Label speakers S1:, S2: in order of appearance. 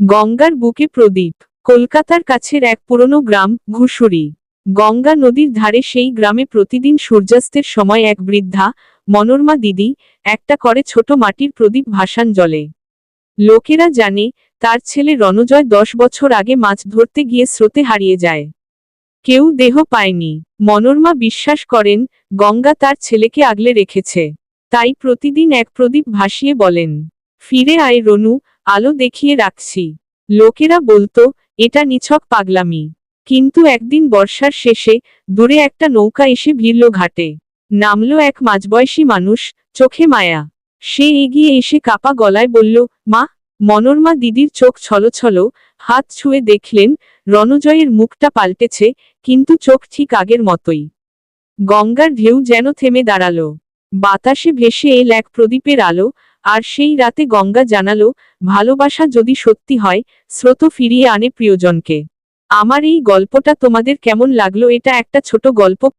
S1: গঙ্গার বুকে প্রদীপ। কলকাতার কাছের এক পুরনো গ্রাম, ঘুষুরি। গঙ্গা নদীর ধারে সেই গ্রামে প্রতিদিন সূর্যাস্তের সময় এক বৃদ্ধা, মনোরমা দিদি, একটা করে ছোট মাটির প্রদীপ ভাসান জলে। লোকেরা জানে, তার ছেলে রণজয় দশ বছর আগে মাছ ধরতে গিয়ে স্রোতে হারিয়ে যায়। কেউ দেহ পায়নি। মনোরমা বিশ্বাস করেন, গঙ্গা তার ছেলেকে আগলে রেখেছে। তাই প্রতিদিন এক প্রদীপ ভাসিয়ে বলেন ফিরে আয় রনু, আলো দেখিয়ে রাখছি। লোকেরা বলতো, এটা নিছক পাগলামি। কিন্তু একদিন বর্ষার শেষে দূরে একটা নৌকা এসে ভিড়ল ঘাটে। নামলো এক মাঝবয়সী মানুষ, চোখে মায়া। সে এগিয়ে এসে কাপা গলায় বলল, মা, মনোরমা দিদির চোখ ছলছল হাত ছুঁয়ে দেখলেন, রণজয়ের মুখটা পাল্টেছে, কিন্তু চোখ ঠিক আগের মতোই। গঙ্গার ঢেউ যেন থেমে দাঁড়াল। বাতাসে ভেসে এল এক প্রদীপের আলো আর সেই রাতে গঙ্গা জানালো, ভালোবাসা যদি সত্যি হয়, স্রোত ফিরিয়ে আনে প্রিয়জনকে। আমার এই গল্পটা তোমাদের কেমন লাগল? এটা একটা ছোট গল্প।